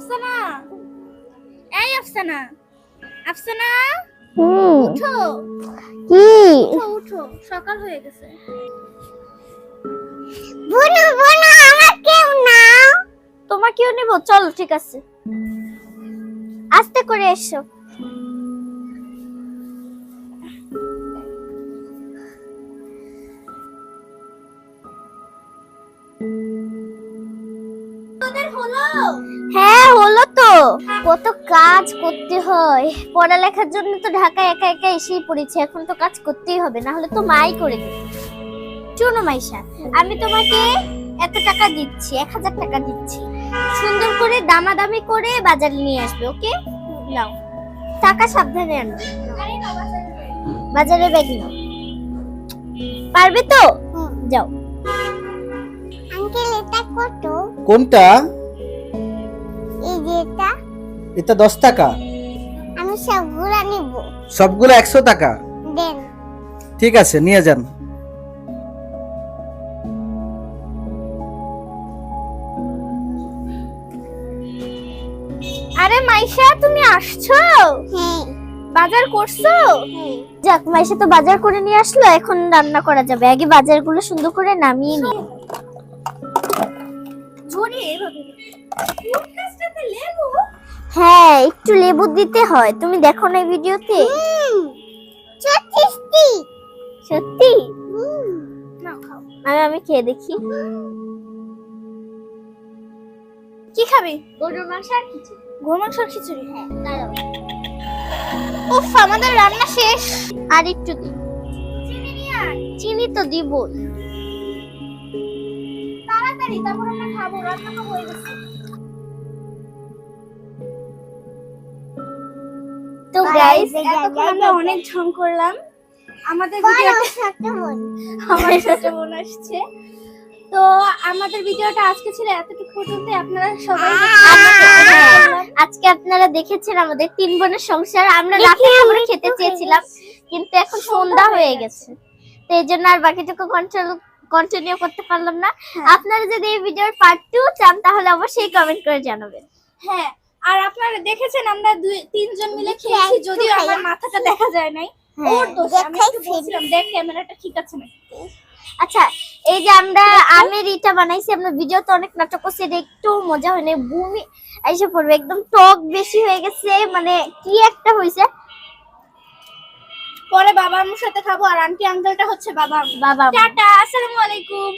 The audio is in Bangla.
আফসানা? এই আফসানা। আফসানা? উঠো। কি? উঠো উঠো। সকাল হয়ে গেছে। বুনু বুনু আমার কেউ তোমার কেউ নিব। চল ঠিক আছে। আস্তে করে এসো। তোদের হলো? হ্যাঁ হলো তো। কত কাজ করতে হয়। পড়ালেখার জন্য তো ঢাকা একা একা এসেই পড়েছি। এখন তো কাজ করতেই হবে না হলে তো মাই করে শোনো মাইশা আমি তোমাকে এত টাকা দিচ্ছি এক হাজার টাকা দিচ্ছি। সুন্দর করে দামাদামি করে বাজারে নিয়ে আসবে ওকে? নাও। টাকা সাবধানে আনবে বাজারে ব্যাগ নাও। পারবে তো? যাও। আঙ্কেল এটা কত? কোনটা? এই যে এটা। এটা দশ টাকা। আমি সবগুলা নিব। সবগুলো একশো টাকা? দেন। ঠিক আছে নিয়ে যান। আরে মাইশা তুমি আসছো? হ্যাঁ। বাজার করছ? যাক মাইশা তো বাজার করে নিয়ে আসলো এখন রান্না করা যাবে। আগে বাজারগুলো সুন্দর করে নামিয়ে নি লেবু? হ্যাঁ একটু লেবু দিতে হয়। তুমি দেখো না ভিডিওতে? সত্যি সত্যি। আমি আমি খেয়ে দেখি। কি খাবি? গরুর মাংস আর কিছু গরু মাংসের খিচুড়ি? হ্যাঁ দাঁড়াও। উফ আমাদের রান্না শেষ। আর একটু দিই চিনি চিনি তো দিবই। তাড়াতাড়ি তারপর আমরা খাব রান্না তো হয়ে গেছে। তো গাইস এতক্ষণ আমরা অনেক ঝং করলাম। আমাদের ভিডিওটা আমার ছোট বোন আসছে। তো আমাদের ভিডিওটা আজকে ছিল এতটুকু পর্যন্ত। আপনারা সবাই আজকে আপনারা দেখেছেন আমাদের তিন বোনের সংসার। আমরা রাতে খাবার খেতে চেয়েছিলাম কিন্তু এখন সন্ধ্যা হয়ে গেছে। তো এই জন্য আর বাকিটুকু কন্ট্রোল কন্টিনিউ করতে পারলাম না। আপনারা যদি এই ভিডিওর পার্ট টু চান তাহলে অবশ্যই কমেন্ট করে জানাবেন। হ্যাঁ আর আপনারা দেখেছেন আমরা দুই তিনজন মিলে খেয়েছি যদিও আমার মাথাটা দেখা যায় নাই। ওর দোষ আমি একটু বলছিলাম দেখ ক্যামেরাটা ঠিক আছে না আচ্ছা এই যে আমরা আমের ইটা বানাইছি আমরা ভিডিওতে অনেক নাটক করছি এটা একটু মজা হয়নি ভূমি এসে পড়বে একদম টক বেশি হয়ে গেছে মানে কি একটা হয়েছে পরে বাবা আমার সাথে খাব আর আন্টি আঙ্কেলটা হচ্ছে বাবা বাবা টাটা আসসালামু আলাইকুম।